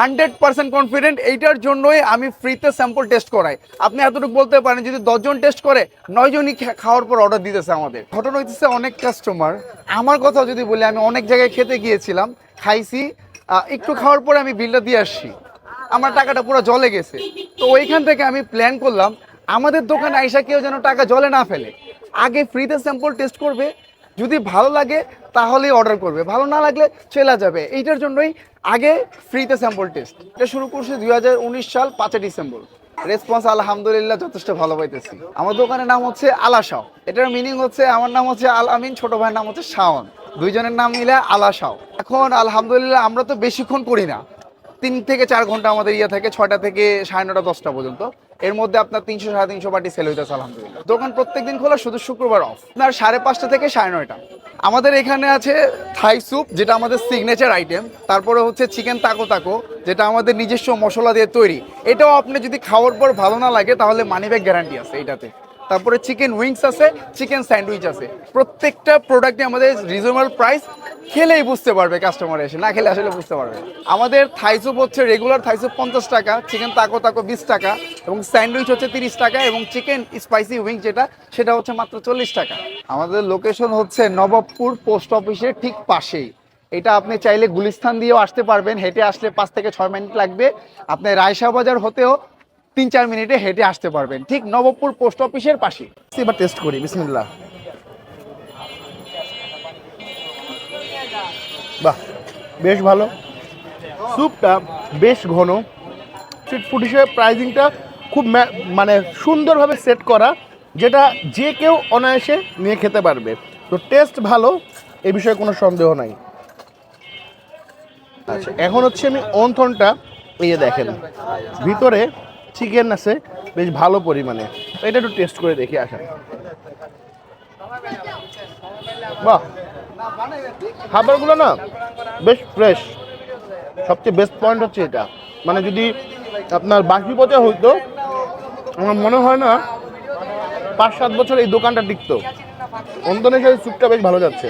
Hundred percent confident এইটার জন্যই আমি ফ্রিতে স্যাম্পল টেস্ট করাই। আপনি এতটুকু বলতে পারেন, যদি দশজন টেস্ট করে, নয়জনই খাওয়ার পর অর্ডার দিতেছে আমাদের। ঘটনা হইতেছে অনেক কাস্টমার আমার কথা যদি বলি, আমি অনেক জায়গায় খেতে গিয়েছিলাম, খাইছি একটু খাওয়ার পরে আমি বিলটা দিয়ে আসছি। আমার টাকাটা পুরো জলে গেছে। তো ওইখান থেকে আমি প্ল্যান করলাম, আমাদের দোকানে আইসা কেউ যেন টাকা জলে না ফেলে। আগে ফ্রিতে স্যাম্পল টেস্ট করবে যদি ভালো লাগে, তাহলেই অর্ডার করবে। ভালো না লাগলে চলে যাবে। এইটার জন্যই আগে ফ্রিতে স্যাম্পল টেস্ট এটা শুরু করছি দুই সাল পাঁচই ডিসেম্বর। রেসপন্স আলহামদুলিল্লাহ যথেষ্ট ভালো পাইতেছি। আমার দোকানের নাম হচ্ছে আলাশাও এটার মিনিং হচ্ছে, আমার নাম হচ্ছে আল আমিন, ছোট ভাইয়ের নাম হচ্ছে শাওন। দুইজনের নাম মিলে আলাশাও এখন আলহামদুলিল্লাহ আমরা তো বেশিক্ষণ করি না। তিন থেকে চার ঘণ্টা আমাদের ইয়ে থাকে, ছয়টা থেকে সাড়ে নটা দশটা পর্যন্ত। এর মধ্যে আপনার তিনশো, সাড়ে তিনশো বাটি সেল হইতেছে, আলহামদুলিল্লাহ। দোকান প্রত্যেকদিন খোলা, শুধু শুক্রবার অফ আপনার সাড়ে পাঁচটা থেকে সাড়ে নয়টা। আমাদের এখানে আছে থাই স্যুপ যেটা আমাদের সিগনেচার আইটেম তারপরে হচ্ছে চিকেন তাকো তাকো যেটা আমাদের নিজস্ব মশলা দিয়ে তৈরি। এটাও আপনি যদি খাওয়ার পর ভালো না লাগে, তাহলে মানি ব্যাগ গ্যারান্টি আছে এটাতে। তারপরে চিকেন উইংস আছে চিকেন স্যান্ডউইচ আছে। প্রত্যেকটা প্রোডাক্টে আমাদের রিজনেবল প্রাইস খেলেই বুঝতে পারবে কাস্টমার এসে, না খেলে আসলে বুঝতে পারবে আমাদের থাইসুপ হচ্ছে রেগুলার থাইসুপ পঞ্চাশ টাকা চিকেন তাকো তাকো বিশ টাকা, এবং স্যান্ডউইচ হচ্ছে তিরিশ টাকা, এবং চিকেন স্পাইসি উইং যেটা, সেটা হচ্ছে মাত্র চল্লিশ টাকা। আমাদের লোকেশন হচ্ছে নবাবপুর পোস্ট অফিসের ঠিক পাশেই। এটা আপনি চাইলে গুলিস্থান দিয়েও আসতে পারবেন, হেঁটে আসলে পাঁচ থেকে ছয় মিনিট লাগবে। আপনি রায়শাহ বাজার হতেও তিন চার মিনিটে হেঁটে আসতে পারবেন, ঠিক নবপুর পোস্ট অফিসের পাশে এবার টেস্ট করি, বিসমিল্লাহ। বাহ, বেশ ভালো। স্যুপটা বেশ ঘন। স্ট্রিট ফুড হিসেবে প্রাইজিংটা খুব মানে সুন্দরভাবে সেট করা, যেটা যে কেউ অনায়াসে নিয়ে খেতে পারবে। তো টেস্ট ভালো, এ বিষয়ে কোনো সন্দেহ নাই। আচ্ছা এখন হচ্ছে আমি অন্থনটা ইয়ে দেখেন। ভিতরে চিকেন আছে, বেশ ভালো পরিমাণে। এটা একটু টেস্ট করে দেখি, আসেন। বাহ খাবারগুলো না বেশ ফ্রেশ সবচেয়ে বেস্ট পয়েন্ট হচ্ছে এটা। মানে যদি আপনার বাকি পচা হইতো, আমার মনে হয় না পাঁচ সাত বছর এই দোকানটা টিকতো। সাথে স্যুপটা বেশ ভালো যাচ্ছে।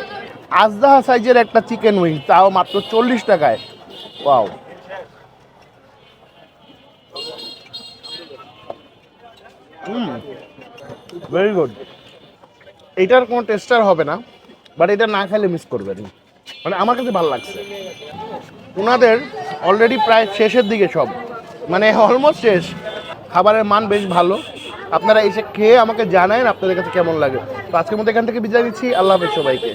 আজদাহা সাইজের একটা চিকেন উইং তাও মাত্র চল্লিশ টাকায়। ওয়াও হুম ভেরি গুড এইটার কোনো টেস্টার হবে না। বাট এটা না খাইলে মিস করবেন মানে আমার কাছে ভালো লাগছে। ওনাদের অলরেডি প্রায় শেষের দিকে সব। মানে অলমোস্ট শেষ। খাবারের মান বেশ ভালো। আপনারা এসে খেয়ে আমাকে জানায় আপনাদের কাছে কেমন লাগে। তো আজকের মধ্যে এখান থেকে বিদায় দিচ্ছি আল্লাহ হাফেজ সবাইকে।